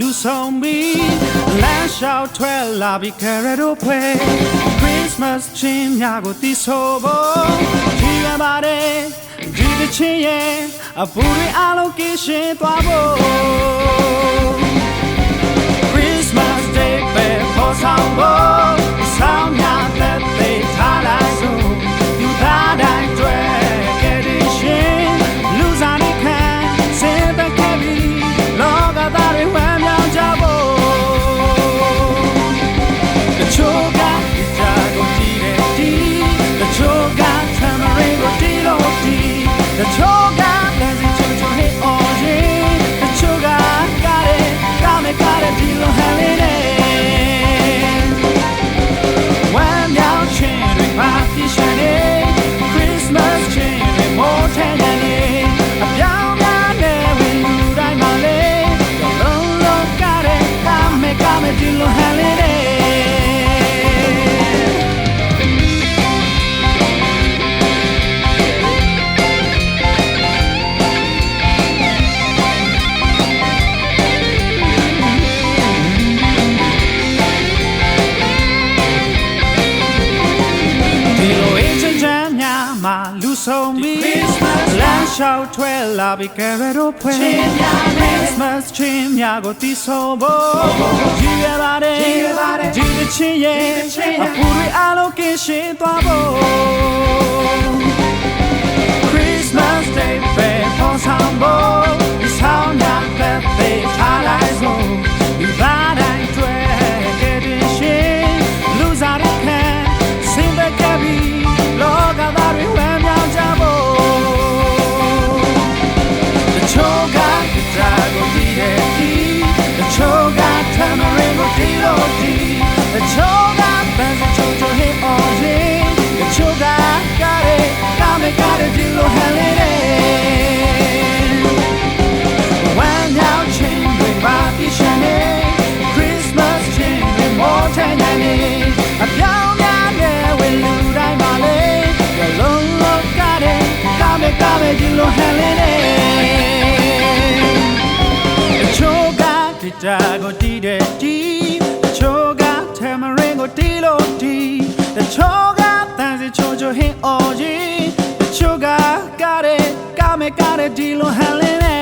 လူဆောင်ပြီးလမ်းလျှောက်ထွက်လာပြီးကရတို့ဖွဲ Christmas ချင်းများကိုသီဆိုဖို့ကြည်ရပါတယ်ဒီတစ်ချင်းရဲ့အပူတွေအလုံးကင်းရှင်းသွားဖို့ you have ချောက်ထွဲလာပြီးကရတော့ဖွယ်ချင်းများနဲ့ Christmas ချင်းများကိုတီးဆိုဖို့ကြီးရပါတယ်ကြီးရပါတယ်ဒီတစ်ချင်းရဲ့အပူတွေအလုံးကင်းရှင်းသွားဖို့ တာကိုတီးတဲ့တီးတချို့က tamarind ကိုတီးလို့တီးတချို့ကတန်စီချိုချိုဟင်းအော်ကြီးတချို့ကကားတဲ့ကားမဲ့ကားတဲ့ဒီလိုဟန်လင်းတဲ့